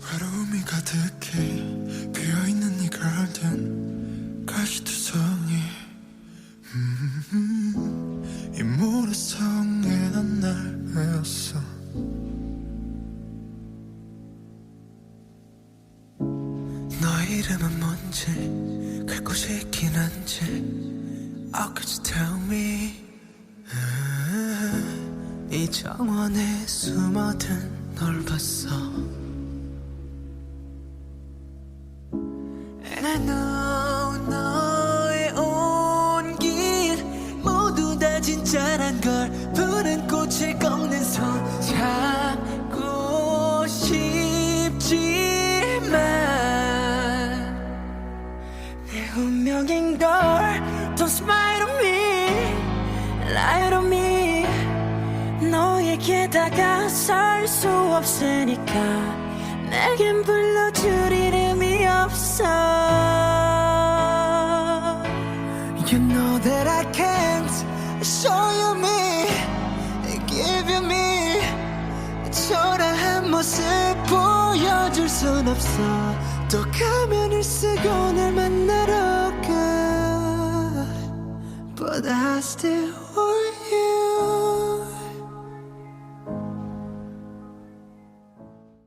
외로움이 가득해 비어있는 이 가시투성이. 음, 이 모래성에 난 날 외웠어. 너 이름은 뭔지 갈 곳이 있긴 한지. Oh could you tell me? 음, 이 정원에 숨어든 널 봤어 Know 너의 온 길 모두 다 진짜란 걸 푸른 꽃을 꺾는 손. 잡고 싶지만 내 운명인 걸 Don't smile on 너에게 다가설 수 없으니까 내겐 이름이 없어 You know that I can't show you me Give you me 초라한 모습 보여줄 순 없어 또 가면을 쓰고 날 만나러 가 But I still want